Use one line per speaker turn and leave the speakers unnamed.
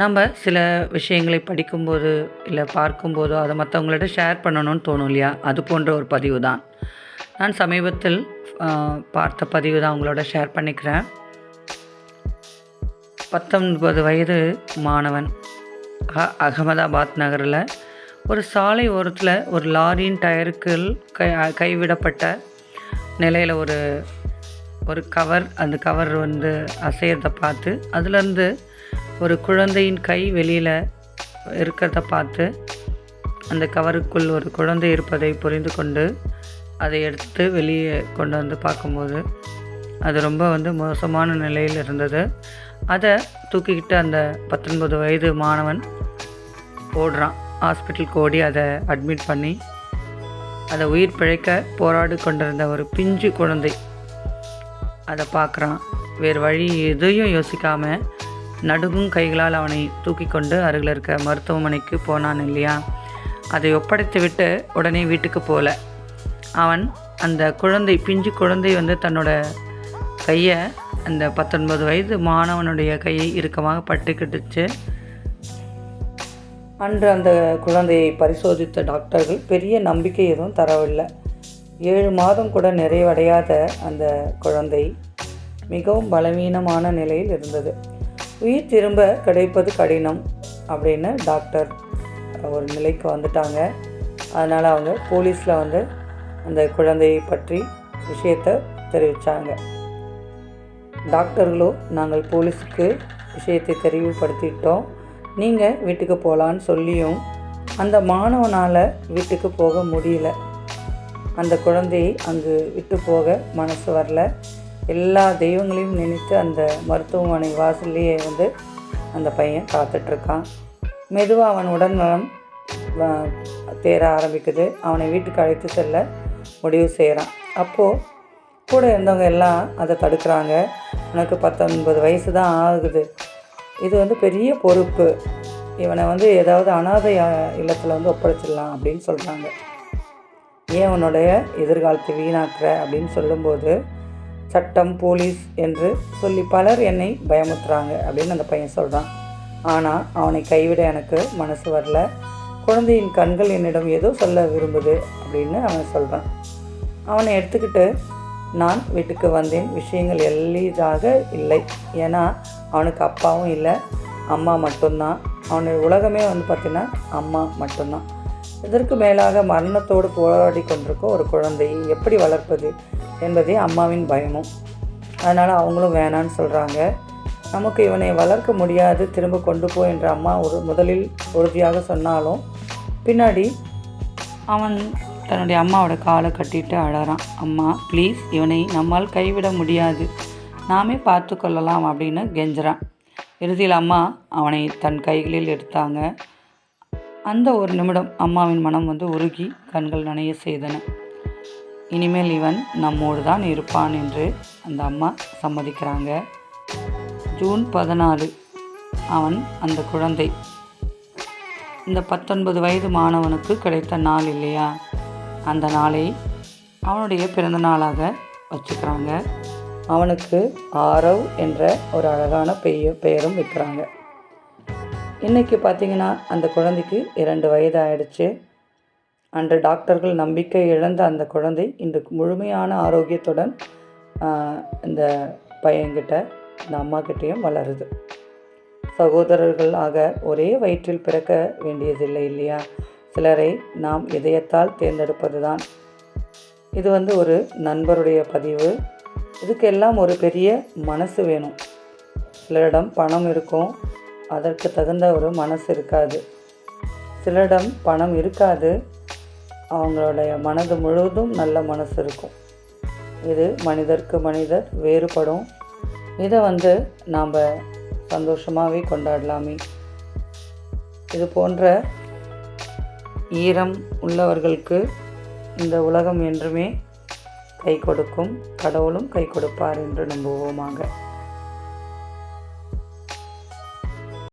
நம்ம சில விஷயங்களை படிக்கும்போது இல்லை பார்க்கும்போதோ அதை மற்றவங்கள்ட்ட ஷேர் பண்ணணும்னு தோணும் இல்லையா? அது போன்ற ஒரு பதிவு தான். நான் சமீபத்தில் பார்த்த பதிவு தான் உங்களோட ஷேர் பண்ணிக்கிறேன். பத்தொன்பது வயது மாணவன் அகமதாபாத் நகரில் ஒரு சாலை ஓரத்தில் ஒரு லாரியின் டயருக்குள் கை கைவிடப்பட்ட நிலையில் ஒரு ஒரு கவர் அந்த கவர் வந்து அசையறதை பார்த்து அதுலேருந்து ஒரு குழந்தையின் கை வெளியில் இருக்கிறத பார்த்து அந்த கவருக்குள் ஒரு குழந்தை இருப்பதை புரிந்து கொண்டு அதை எடுத்து வெளியே கொண்டு வந்து பார்க்கும்போது அது ரொம்ப வந்து மோசமான நிலையில் இருந்தது. அதை தூக்கிக்கிட்டு அந்த பத்தொன்பது வயது மாணவன் ஓடுறான். ஹாஸ்பிட்டலுக்கு ஓடி அதை அட்மிட் பண்ணி அதை உயிர் பிழைக்க போராடி கொண்டிருந்த ஒரு பிஞ்சு குழந்தை அதை பார்க்குறான். வேறு வழி எதையும் யோசிக்காமல் நடுங்கும் கைகளால் அவனை தூக்கி கொண்டு அருகில் இருக்க மருத்துவமனைக்கு போனான் இல்லையா? அதை ஒப்படைத்து விட்டு உடனே வீட்டுக்கு போகல அவன் அந்த குழந்தை பிஞ்சு குழந்தை வந்து தன்னோட கையை அந்த பத்தொன்பது வயது மாணவனுடைய கையை இறுக்கமாக பட்டுக்கிட்டுச்சு. அன்று அந்த குழந்தையை பரிசோதித்த டாக்டர்கள் பெரிய நம்பிக்கை எதுவும் தரவில்லை. ஏழு மாதம் கூட நிறைவடையாத அந்த குழந்தை மிகவும் பலவீனமான நிலையில் இருந்தது. உயிர் திரும்ப கிடைப்பது கடினம் அப்படின்னு டாக்டர் ஒரு நிலைக்கு வந்துட்டாங்க. அதனால் அவங்க போலீஸில் வந்து அந்த குழந்தையை பற்றி விஷயத்தை தெரிவித்தாங்க டாக்டர்களோ நாங்கள் போலீஸுக்கு விஷயத்தை தெரிவுபடுத்திட்டோம். நீங்கள் வீட்டுக்கு போகலான்னு சொல்லியும் அந்த மாணவனால் வீட்டுக்கு போக முடியல. அந்த குழந்தையை அங்கு விட்டு போக மனசு வரல. எல்லா தெய்வங்களையும் நினைத்து அந்த மருத்துவமனை வாசல்லையே வந்து அந்த பையன் காத்துட்ருக்கான். மெதுவாக அவன் உடல்நலம் வ- தேர ஆரம்பிக்குது. அவனை வீட்டுக்கு அழைத்து செல்ல முடிவு செய்கிறான் அப்போது கூட இருந்தவங்க எல்லாம் அதை தடுக்கிறாங்க. உனக்கு பத்தொன்பது வயசு தான் ஆகுது. இது வந்து பெரிய பொறுப்பு. இவனை வந்து ஏதாவது அனாதை இல்லத்தில் வந்து ஒப்படைச்சிடலாம் அப்படின்னு சொல்கிறாங்க ஏன் உன்னுடைய எதிர்காலத்தை வீணாக்குற அப்படின்னு சொல்லும்போது சட்டம் போலீஸ் என்று சொல்லி பலர் என்னை பயமுத்துறாங்க அப்படின்னு அந்த பையன் சொல்கிறான் ஆனால் அவனை கைவிட எனக்கு மனசு வரல. குழந்தையின் கண்கள் என்னிடம் ஏதோ சொல்ல விரும்புது அப்படின்னு அவன் சொல்கிறான் அவனை எடுத்துக்கிட்டு நான் வீட்டுக்கு வந்தேன். விஷயங்கள் எளிதாக இல்லை. ஏன்னா அவனுக்கு அப்பாவும் இல்லை. அம்மா மட்டும்தான். அவனுடைய உலகமே வந்து பார்த்திங்கன்னா அம்மா மட்டும்தான். இதற்கு மேலாக மரணத்தோடு போராடி கொண்டிருக்கும் ஒரு குழந்தையை எப்படி வளர்ப்பது என்பதே அம்மாவின் பயமும். அதனால் அவங்களும் வேணான்னு சொல்கிறாங்க நமக்கு இவனை வளர்க்க முடியாது திரும்ப கொண்டு போ என்ற அம்மா ஒரு முதலில் உறுதியாக சொன்னாலும் பின்னாடி அவன் தன்னுடைய அம்மாவோட காலை கட்டிட்டு அழறான். அம்மா ப்ளீஸ் இவனை நம்மால் கைவிட முடியாது. நாமே பார்த்து கொள்ளலாம் அப்படின்னு கெஞ்சுறான். இறுதியில் அம்மா அவனை தன் கைகளில் எடுத்தாங்க. அந்த ஒரு நிமிடம் அம்மாவின் மனம் வந்து உருகி கண்கள் நனைய செய்தன. இனிமேல் இவன் நம்மோடு தான் இருப்பான் என்று அந்த அம்மா சம்மதிக்கிறாங்க. ஜூன் பதினாலு. அவன் அந்த குழந்தை. இந்த பத்தொன்பது வயது மாணவனுக்கு கிடைத்த நாள் இல்லையா? அந்த நாளை அவனுடைய பிறந்த நாளாக வச்சுக்கிறாங்க. அவனுக்கு ஆரவ் என்ற ஒரு அழகான பெய பெயரும் வைக்கிறாங்க. இன்றைக்கி பார்த்தீங்கன்னா அந்த குழந்தைக்கு இரண்டு வயது ஆயிடுச்சு அன்று டாக்டர்கள் நம்பிக்கை இழந்த அந்த குழந்தை இன்று முழுமையான ஆரோக்கியத்துடன் இந்த பையன்கிட்ட இந்த அம்மாக்கிட்டேயும் வளருது. சகோதரர்கள் ஆக ஒரே வயிற்றில் பிறக்க வேண்டியதில்லை இல்லையா? சிலரை நாம் இதயத்தால் தேர்ந்தெடுப்பது தான் இது வந்து ஒரு நண்பருடைய பதிவு. இதுக்கெல்லாம் ஒரு பெரிய மனசு வேணும். சிலரிடம் பணம் இருக்கும். அதற்கு தகுந்த ஒரு மனசு இருக்காது. சிலரிடம் பணம் இருக்காது. அவங்களுடைய மனது முழுவதும் நல்ல மனசு இருக்கும். இது மனிதருக்கு மனிதர் வேறுபடும். இதை வந்து நாம் சந்தோஷமாகவே கொண்டாடலாமே. இது போன்ற ஈரம் உள்ளவர்களுக்கு இந்த உலகம் என்றுமே கை கொடுக்கும். கடவுளும் கை கொடுப்பார் என்று நம்புவோமாக.